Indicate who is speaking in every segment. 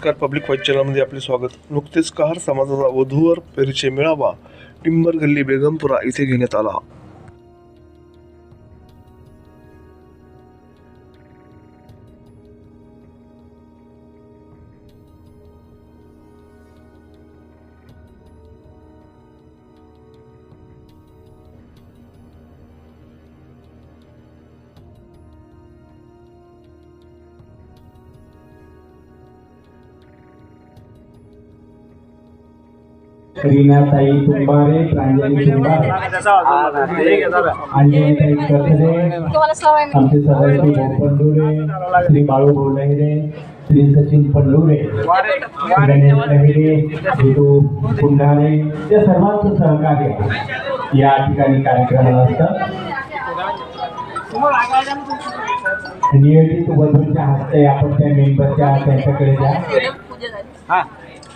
Speaker 1: नमस्कार public white चॅनलमध्ये आपले स्वागत. नुकतेच कहार समाजाचा वधूवर परिचय मेळावा टिंबर गल्ली बेगमपुरा इथे घेण्यात आला.
Speaker 2: रीनाताई तुंबारे प्रांजली तुंबारे अंजलीताई कथरे आमचे सदस्य भाऊ पंडुरे श्री बाळू बोलहिरे श्री सचिन पंडुरे गणेश लहिरे विदू कुंडाळे या सर्वांचं सहकार्य या ठिकाणी कार्यक्रमाला असतं. नियोजित वधूंच्या हस्ते आपण त्या मेंबरच्या त्यांच्याकडे द्या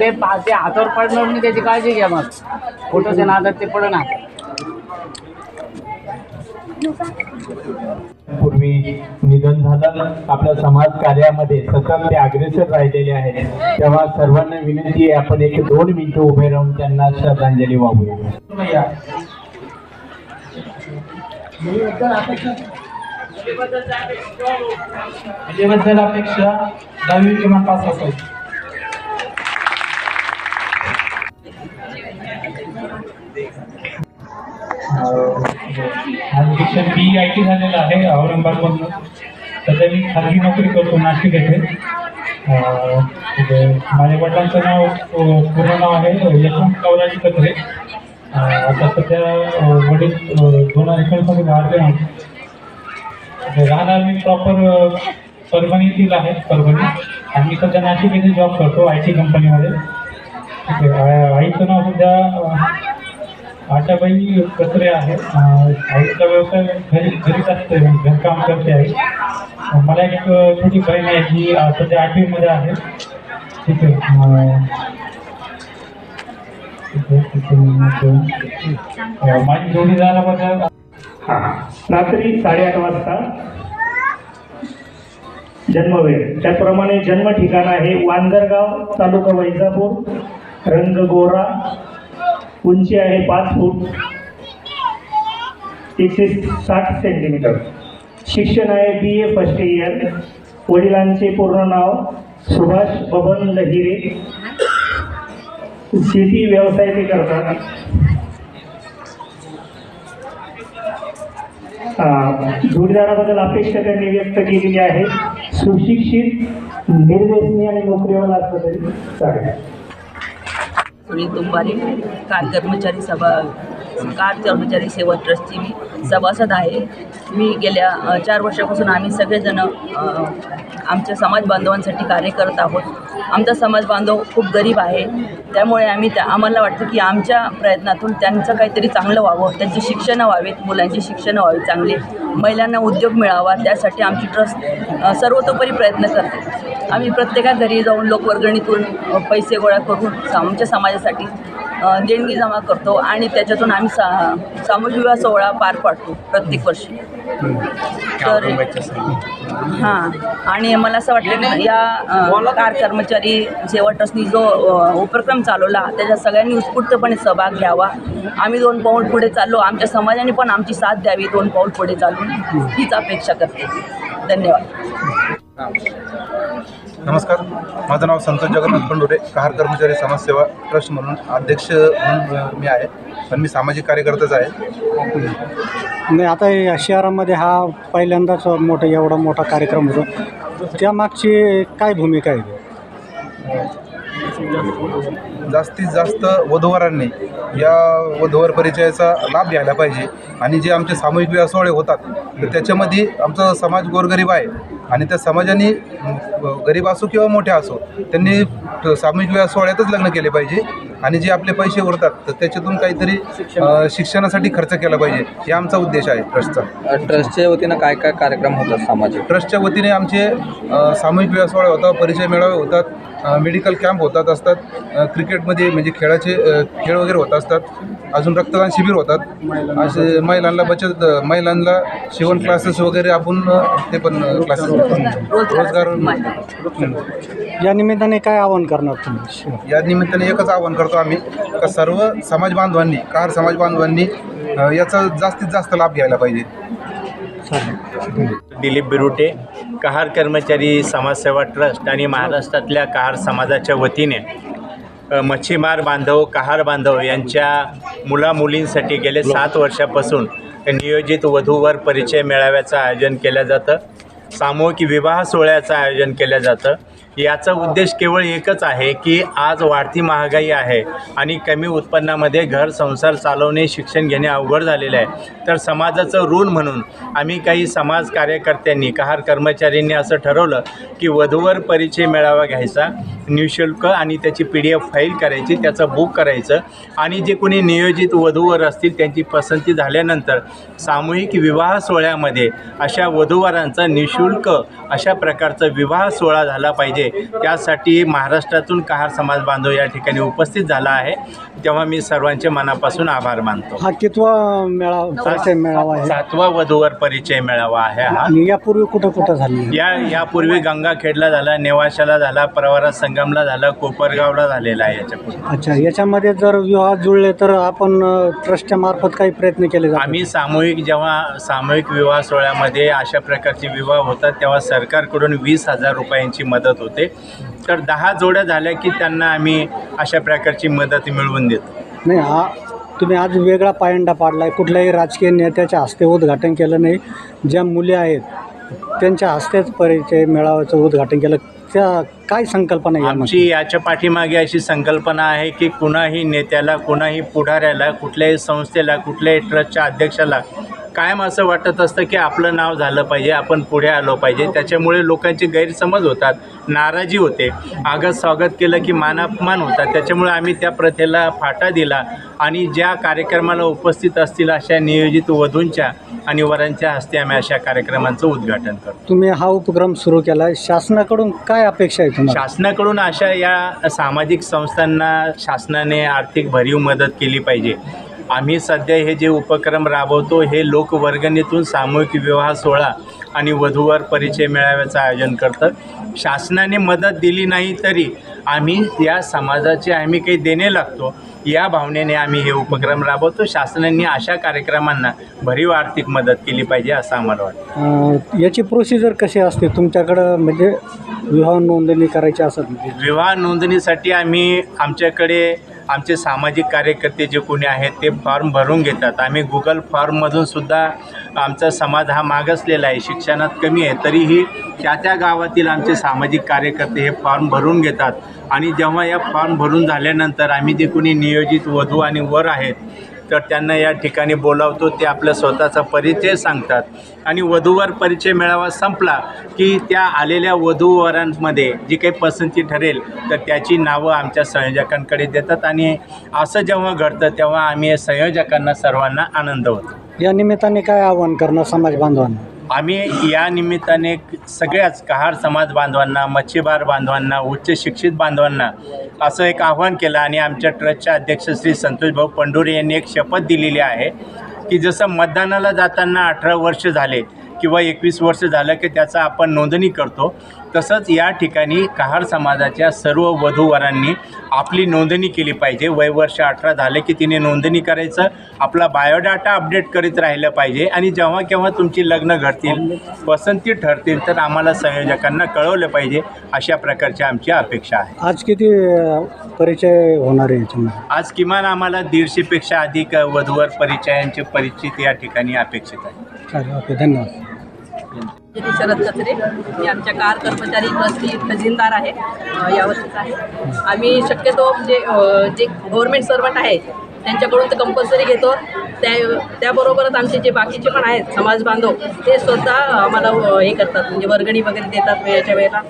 Speaker 3: ते पा- ते हातावर पडणार नाही त्याची काळजी घ्या मग. फोटोच्या नादात ते पड ना.
Speaker 2: पूर्वी निधन झालं आपल्या समाज कार्यामध्ये सतत ते अग्रेसर राहिलेले आहेत. तेव्हा सर्वांना विनंती आहे आपण एक दोन मिनिटं उभे राहून त्यांना श्रद्धांजली वाहूया. विजेबद्दल अपेक्षा दहावी किमान पास असायची
Speaker 4: माझं बी आय टी झालेलं आहे औरंगाबादमधून. सध्या मी खाजगी नोकरी करतो नाशिक येथे. माझ्या वडिलांचं नाव पूर्ण नाव आहे यशवंत कवराजी कत्रे आता सध्या वडील दोन हजार एकोणीसमध्ये राहते आहे राहणार मी प्रॉपर परभणीतील आहे परभणी. आणि मी सध्या नाशिक येथे जॉब करतो आय टी कंपनीमध्ये ठीक आहे आईचं नाव सध्या आशाबाई कचरे आहे आईचा व्यवसाय घरी घरीच असते म्हणजे घरकाम करते आहे मला एक छोटी बहीण आहे जी सध्या आठवीमध्ये आहे. ठीक आहे. माझी ठीक आहे, ठीक
Speaker 5: हा रात्री साडेआठ वाजता जन्मवेळ. त्याचप्रमाणे जन्म ठिकाण आहे वांदरगाव तालुका वैजापूर रंगगोरा उंची आहे पाच फूट. एकशे साठ सेंटीमीटर. शिक्षण आहे बी ए फर्स्ट इयर वडिलांचे पूर्ण नाव सुभाष बबन लहिरे. शेती व्यवसाय ते करतात. जोडीदाराबद्दल अपेक्षा त्यांनी व्यक्त केलेली आहे. सुशिक्षित निर्देशनी आणि नोकरीवर असलं तरी चालेल.
Speaker 6: सुनील तुंबारे कार कर्मचारी सभा कार कर्मचारी सेवा ट्रस्टची मी सभासद आहे. मी गेल्या चार वर्षापासून आम्ही सगळेजण आमच्या समाज बांधवांसाठी कार्य करत आहोत. आमचा समाज बांधव खूप गरीब आहे. त्यामुळे आम्ही त्या आम्हाला वाटतं की आमच्या प्रयत्नातून त्यांचं काहीतरी चांगलं व्हावं. त्यांची शिक्षणं व्हावीत मुलांची शिक्षणं व्हावी चांगली. महिलांना उद्योग मिळावा त्यासाठी आमची ट्रस्ट सर्वतोपरी प्रयत्न करते. आम्ही प्रत्येका घरी जाऊन लोकवर्गणीतून पैसे गोळा करून आमच्या समाजासाठी देणगी जमा करतो आणि त्याच्यातून आम्ही सा सामूहिक विवाह सोहळा पार पाडतो प्रत्येक वर्षी. तर हां. आणि मला असं वाटतं की या कार कर्मचारी सेवा ट्रस्टनी जो उपक्रम चालवला त्याच्यात सगळ्यांनी उत्स्फूर्तपणे सहभाग घ्यावा. आम्ही दोन पाऊल पुढे चाललो. आमच्या समाजाने पण आमची साथ द्यावी दोन पाऊल पुढे चालून. हीच अपेक्षा करते. धन्यवाद.
Speaker 7: नमस्कार. माझं नाव संतोष जगन्नाथ पंडुरे कहार कर्मचारी समाजसेवा ट्रस्ट म्हणून अध्यक्ष म्हणून मी आहे. पण मी सामाजिक कार्यकर्ताच आहे.
Speaker 8: नाही आता या शहरामध्ये हा पहिल्यांदाच मोठा एवढा मोठा कार्यक्रम होतो. त्यामागची काय भूमिका आहे?
Speaker 7: जास्तीत जास्त वधूवरांनी या वधूवर परिचयाचा लाभ घ्यायला पाहिजे. आणि जे आमचे सामूहिक विवाह सोहळे होतात तर त्याच्यामध्ये आमचा समाज गोरगरीब आहे. आणि त्या समाजाने गरीब असो किंवा मोठे असो त्यांनी सामूहिक विवाह सोहळ्यातच लग्न केले पाहिजे. आणि जे आपले पैसे उरतात तर त्याच्यातून काहीतरी शिक्षणासाठी खर्च केला पाहिजे. हे आमचा उद्देश आहे ट्रस्टचा.
Speaker 9: ट्रस्टच्या वतीनं काय काय कार्यक्रम होतात सामाजिक
Speaker 7: ट्रस्टच्या वतीने आमचे सामूहिक विवाह सोहळे होतात परिचय मेळावे होतात. मेडिकल कॅम्प होतात असतात. क्रिकेटमध्ये म्हणजे खेळाचे खेळ वगैरे होत असतात. अजून रक्तदान शिबिर होतात. असे महिलांना बचत महिलांना शिवण क्लासेस वगैरे आपण ते पण क्लासेस रोजगार.
Speaker 8: या निमित्ताने काय आवाहन करणार तुम्ही?
Speaker 7: या निमित्ताने एकच आवाहन करतो आम्ही का सर्व समाज बांधवांनी कार समाज बांधवांनी याचा जास्तीत जास्त लाभ घ्यायला पाहिजे.
Speaker 6: दिलीप बिरुटे कहार कर्मचारी समाजसेवा ट्रस्ट आणि महाराष्ट्रातल्या कहार समाजाच्या वतीने मच्छीमार बांधव कहार बांधव यांच्या मुलामुलींसाठी गेले सात वर्षापासून नियोजित वधूवर परिचय मेळाव्याचं आयोजन केलं जातं. सामूहिक विवाह सोहळ्याचं आयोजन केलं जातं. याचा उद्देश केवळ एकच आहे की आज वाढती महागाई आहे आणि कमी उत्पन्नामध्ये घर संसार चालवणे शिक्षण घेणे अवघड झालेलं आहे. तर समाजाचं ऋण म्हणून आम्ही काही समाज कार्यकर्त्यांनी कहार कर्मचाऱ्यांनी असं ठरवलं की वधूवर परिचय मेळावा घ्यायचा निशुल्क आणि त्याची पी डी एफ फाईल करायची त्याचं बुक करायचं आणि जे कोणी नियोजित वधूवर असतील त्यांची पसंती झाल्यानंतर सामूहिक विवाह सोहळ्यामध्ये अशा वधूवरांचा निशुल्क अशा प्रकारचा विवाह सोहळा झाला पाहिजे. त्यासाठी महाराष्ट्रातून कहार समाज बांधव या ठिकाणी उपस्थित झाला आहे. तेव्हा मी सर्वांचे मनापासून आभार मानतो.
Speaker 8: हा कितवा मेळावा परिचय मेळावा आहे?
Speaker 6: सातवा वधूवर परिचय मेळावा आहे हा.
Speaker 8: आणि यापूर्वी कुठं कुठं झाली?
Speaker 6: या यापूर्वी गंगाखेडला झाला नेवाशाला झाला प्रवारा संगमला झाला कोपरगावला झालेला आहे याच्यापूर्वी
Speaker 8: अच्छा याच्यामध्ये जर विवाह जुळले तर आपण ट्रस्टच्या मार्फत काही प्रयत्न केले जातात?
Speaker 6: आम्ही सामूहिक जेव्हा सामूहिक विवाह सोहळ्यामध्ये अशा प्रकारचे विवाह होतात तेव्हा सरकारकडून वीस हजार रुपयांची मदत होते. तर दहा जोड्या झाल्या की त्यांना आम्ही अशा प्रकारची मदत मिळवून देतो.
Speaker 8: नाही हा तुम्ही आज वेगळा पायंडा पाडला आहे कुठल्याही राजकीय नेत्याच्या हस्ते उद्घाटन केलं नाही. ज्या मुली आहेत त्यांच्या हस्तेच परिचय मेळाव्याचं उद्घाटन केलं. त्या काय संकल्पना आहे?
Speaker 6: आमची याच्या पाठीमागे अशी संकल्पना आहे की कुणाही नेत्याला कुणाही पुढाऱ्याला कुठल्याही संस्थेला कुठल्याही ट्रस्टच्या अध्यक्षाला कायम असं वाटत असतं की आपलं नाव झालं पाहिजे आपण पुढे आलो पाहिजे. त्याच्यामुळे लोकांचे गैरसमज होतात नाराजी होते. आगत स्वागत केलं की मानापमान होतात. त्याच्यामुळे आम्ही त्या प्रथेला फाटा दिला आणि ज्या कार्यक्रमाला उपस्थित असतील अशा नियोजित वधूंच्या आणि वरांच्या हस्ते आम्ही अशा कार्यक्रमांचं उद्घाटन करतो.
Speaker 8: तुम्ही हा उपक्रम सुरू केला शासनाकडून काय अपेक्षा आहे
Speaker 6: शासनाकडून अशा या सामाजिक संस्थांना शासनाने आर्थिक भरीव मदत केली पाहिजे. आम्ही सध्या हे जे उपक्रम राबवतो हे लोकवर्गणीतून सामूहिक विवाह सोहळा आणि वधूवर परिचय मेळाव्याचं आयोजन करतं. शासनाने मदत दिली नाही तरी आम्ही या समाजाचे आम्ही काही देणे लागतो या भावनेने आम्ही हे उपक्रम राबवतो. शासनाने अशा कार्यक्रमांना भरीव आर्थिक मदत केली पाहिजे असं आम्हाला वाटतं.
Speaker 8: याची प्रोसिजर कशी असते? तुमच्याकडं म्हणजे विवाह नोंदणी करायची असत म्हणजे?
Speaker 6: विवाह नोंदणीसाठी आम्ही आमच्याकडे आमचे सामाजिक कार्यकर्ते जे कोणी आहेत ते फॉर्म भरून घेतात. आम्ही गुगल फॉर्ममधून सुद्धा आमचा समाज हा मागासलेला आहे. शिक्षणात कमी आहे. तरीही त्या त्या गावातील आमचे सामाजिक कार्यकर्ते हे फॉर्म भरून घेतात. आणि जेव्हा या फॉर्म भरून झाल्यानंतर आम्ही जे कोणी नियोजित वधू आणि वर आहेत तर त्यांना या ठिकाणी बोलावतो. ते आपला स्वतःचा परिचय सांगतात. आणि वधूवर परिचय मेळावा संपला की त्या आलेल्या वधूवरांमध्ये जी काही पसंती ठरेल तर त्याची नावं आमच्या संयोजकांकडे देतात. आणि असं जेव्हा घडतं तेव्हा आम्ही संयोजकांना सर्वांना आनंद होतो.
Speaker 8: या निमित्ताने काय आवाहन करणं समाज बांधवांना?
Speaker 6: आम्ही या निमित्ताने सगळ्याच कहार समाज बांधवांना मच्छीमार बांधवांना उच्च शिक्षित बांधवांना असं एक आव्हान केलं आणि आमच्या ट्रस्टच्या अध्यक्ष श्री संतोषभाऊ पंडुरे यांनी एक शपथ दिलेली आहे की जसं मतदानाला जाताना अठरा वर्ष झाले किंवा एकवीस वर्ष झालं की त्याचा आपण नोंदणी करतो तसंच या ठिकाणी कहार समाजाच्या सर्व वधूवरांनी आपली नोंदणी केली पाहिजे. वय वर्ष अठरा झाले की तिने नोंदणी करायचं. आपला बायोडाटा अपडेट करीत राहिलं पाहिजे. आणि जेव्हा केव्हा तुमची लग्न घडतील पसंती ठरतील तर आम्हाला संयोजकांना कळवलं पाहिजे अशा प्रकारची आमची अपेक्षा आहे.
Speaker 8: आज किती परिचय होणार आहे
Speaker 6: आज किमान आम्हाला दीडशेपेक्षा अधिक वधूवर परिचयांचे परिचित या ठिकाणी अपेक्षित आहे.
Speaker 8: ओके धन्यवाद.
Speaker 10: शरद कचरे. मी आमच्या कार कर्मचारी ट्रस्टी खजिनदार आहे यावर्षीच आहे. आम्ही शक्यतो म्हणजे जे गव्हर्मेंट सर्वंट आहेत त्यांच्याकडून तर कंपल्सरी घेतो. त्या त्याबरोबरच आमचे जे बाकीचे पण आहेत समाज बांधव ते स्वतः आम्हाला हे करतात. म्हणजे वर्गणी वगैरे देतात वेळेच्या वेळेला.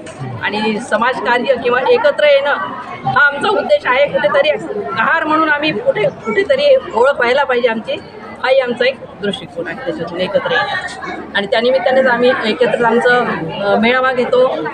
Speaker 10: आणि समाजकार्य किंवा एकत्र येणं हा आमचा उद्देश आहे कुठेतरी कहार म्हणून आम्ही कुठे कुठेतरी ओळख व्हायला पाहिजे आमची. हाही आमचा एक दृष्टिकोन आहे त्याच्यातून एकत्र येण्याचा. आणि त्यानिमित्तानेच आम्ही एकत्र आमचं मेळावा घेतो.